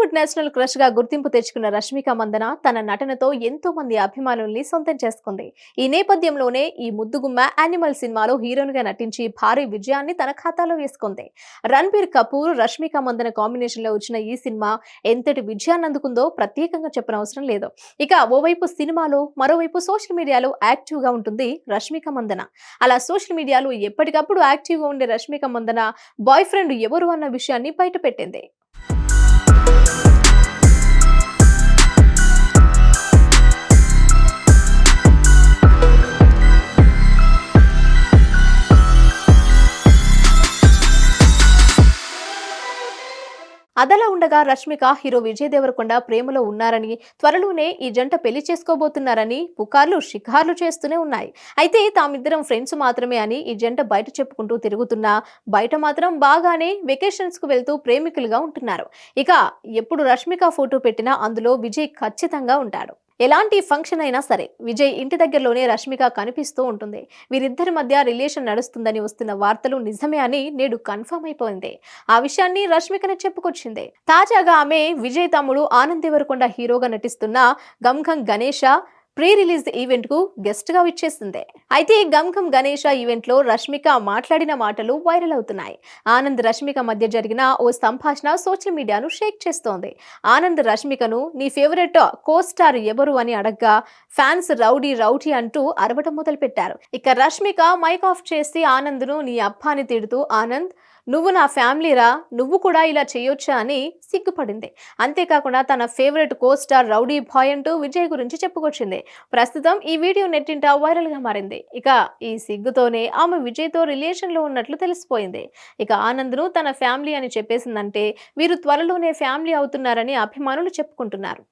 Bollywood national క్రష్గా గుర్తింపు తెచ్చుకున్న రష్మిక మందన తన నటనతో ఎంతో మంది అభిమానుల్ని సొంతం చేసుకుంది. ఈ నేపథ్యంలోనే ఈ ముద్దుగుమ్మ యానిమల్ సినిమాలో హీరోయిన్గా నటించి భారీ విజయాన్ని తన ఖాతాలో వేసుకుంది. రణబీర్ కపూర్ రష్మిక మందన కాంబినేషన్లో వచ్చిన ఈ సినిమా ఎంతటి విజయాన్ని అందుకుందో ప్రత్యేకంగా చెప్పనవసరం లేదు. ఇక ఓవైపు సినిమాలో మరోవైపు సోషల్ మీడియాలో యాక్టివ్గా ఉంటుంది రష్మిక మందన. అలా సోషల్ మీడియాలో ఎప్పటికప్పుడు యాక్టివ్గా ఉండే రష్మిక మందన బాయ్ ఫ్రెండ్ ఎవరు అన్న విషయాన్ని బయటపెట్టింది. అదలా ఉండగా రష్మిక హీరో విజయ్ దేవరకొండ ప్రేమలో ఉన్నారని త్వరలోనే ఈ జంట పెళ్ళి చేసుకోబోతున్నారని పుకార్లు షికార్లు చేస్తూనే ఉన్నాయి. అయితే తామిద్దరం ఫ్రెండ్స్ మాత్రమే అని ఈ జంట బయట చెప్పుకుంటూ తిరుగుతున్నా బయట మాత్రం బాగానే వెకేషన్స్కు వెళ్తూ ప్రేమికులుగా ఉంటున్నారు. ఇక ఎప్పుడు రష్మిక ఫోటో పెట్టినా అందులో విజయ్ ఖచ్చితంగా ఉంటాడు. ఎలాంటి ఫంక్షన్ అయినా సరే విజయ్ ఇంటి దగ్గరలోనే రష్మిక కనిపిస్తూ ఉంటుంది. వీరిద్దరి మధ్య రిలేషన్ నడుస్తుందని వస్తున్న వార్తలు నిజమే అని నేడు కన్ఫర్మ్ అయిపోయింది. ఆ విషయాన్ని రష్మికనే చెప్పుకొచ్చింది. తాజాగా ఆమె విజయ్ తమ్ముడు ఆనంద్ దేవరకొండ హీరోగా నటిస్తున్న గంఘం గణేష ప్రీ రిలీజ్ ఈవెంట్కు గెస్ట్గా విచ్చేసింది. అయితే గమ్ గమ్ గణేష ఈవెంట్లో రష్మిక మాట్లాడిన మాటలు వైరల్ అవుతున్నాయి. ఆనంద్ రష్మిక మధ్య జరిగిన ఓ సంభాషణ సోషల్ మీడియాను షేక్ చేస్తోంది. ఆనంద్ రష్మికను నీ ఫేవరెట్ కో స్టార్ ఎవరు అని అడగ్గా ఫ్యాన్స్ రౌడీ రౌడీ అంటూ అరవటం మొదలుపెట్టారు. ఇక రష్మిక మైక్ ఆఫ్ చేసి ఆనంద్ను నీ అప్పాని తిడుతూ ఆనంద్ నువ్వు నా ఫ్యామిలీరా నువ్వు కూడా ఇలా చేయొచ్చా అని సిగ్గుపడింది. అంతేకాకుండా తన favourite co star rowdy boy అంటూ విజయ్ గురించి చెప్పుకొచ్చింది. ప్రస్తుతం ఈ వీడియో నెట్టింట వైరల్గా మారింది. ఇక ఈ సిగ్గుతోనే ఆమె విజయ్తో రిలేషన్లో ఉన్నట్లు తెలిసిపోయింది. ఇక ఆనంద్ను తన ఫ్యామిలీ అని చెప్పేసిందంటే వీరు త్వరలోనే ఫ్యామిలీ అవుతున్నారని అభిమానులు చెప్పుకుంటున్నారు.